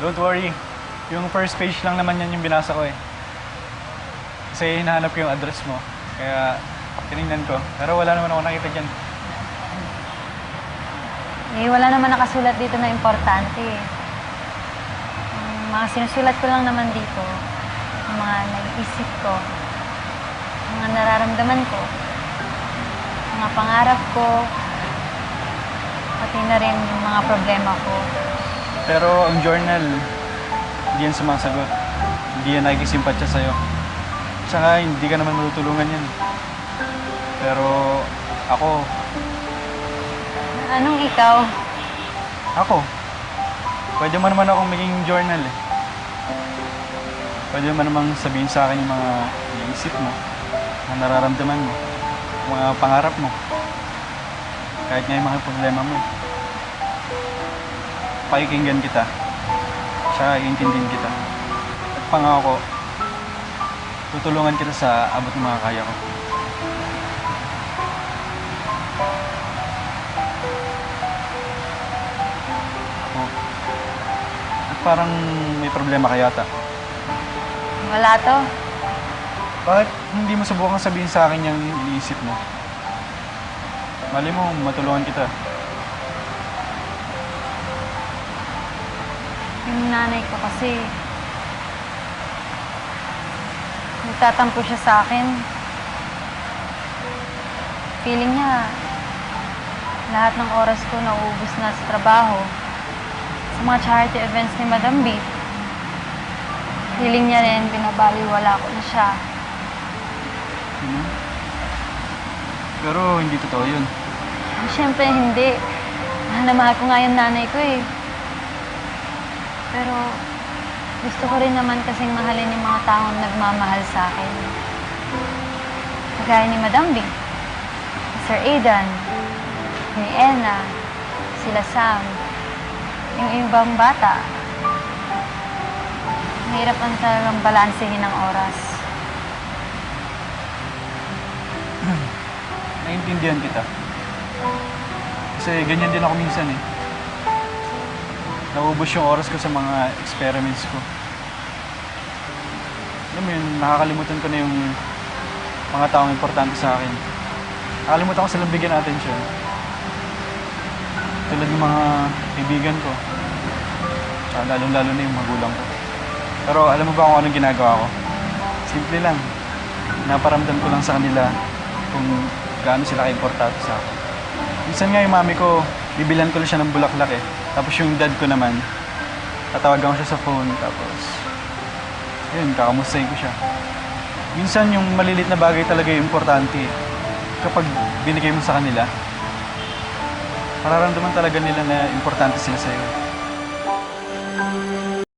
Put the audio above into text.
Don't worry. Yung first page lang naman yan yung binasa ko eh. Kasi hinahanap ko yung address mo. Kaya tinignan ko. Pero wala naman ako nakita dyan. Eh, wala naman nakasulat dito na importante eh. Mga sinusulat ko lang naman dito, yung mga naiisip ko, mga nararamdaman ko, mga pangarap ko, pati na rin yung mga problema ko. Pero ang journal, hindi yan sumasagot. Hindi yan nakikisimpatya sa'yo. Tsaka hindi ka naman matutulungan yan. Pero ako, Anong ikaw? ako, pwede mo naman akong maging journal eh. Pwede mo namang sabihin sa akin yung mga iniisip mo, mga nararamdaman mo, mga pangarap mo. Kahit nga yung mga problema mo. Pakikinggan kita. Tsaka iintindihin kita. At pangako, tutulungan kita sa abot ng mga kaya ko. Ako. At parang may problema ka yata. Wala to. Bakit hindi mo subukan sabihin sa akin yung iniisip mo? Mali mo, matulungan kita. Yung nanay ko kasi, nagtatampo siya sa akin. Feeling niya, lahat ng oras ko nauubos na sa trabaho. Sa mga charity events ni Madam B. Feeling niya rin, binabaliwala ko na siya. Ano? Pero hindi totoo yun. Siyempre, hindi. Mahal na mahal ko nga yung nanay ko eh. Pero gusto ko rin naman kasing mahalin yung mga taong nagmamahal sa akin. Kagaya ni Madam B, si Sir Aidan, ni Ena, sila Sam, yung ibang bata. Mahirap ang talagang balansehin ng oras. Naiintindihan kita. Kasi ganyan din ako minsan eh. Naubos yung oras ko sa mga experiments ko. Alam mo yun, nakakalimutan ko na yung mga taong importante sa akin. Nakalimutan ko silang bigyan ng atensyon. Tulad ng mga kaibigan ko. Tsaka lalong-lalo na yung magulang ko. Pero alam mo ba kung anong ginagawa ko? Simple lang. Naparamdam ko lang sa kanila kung gaano sila ka-importante sa akin. Minsan nga yung mami ko, bibilan ko lang siya ng bulaklak eh. Tapos yung dad ko naman, tatawagan ko siya sa phone. Tapos, yun, kakamustahin ko siya. Minsan yung malilit na bagay talaga yung importante eh. Kapag binigay mo sa kanila, mararamdaman talaga nila na importante sila sa'yo.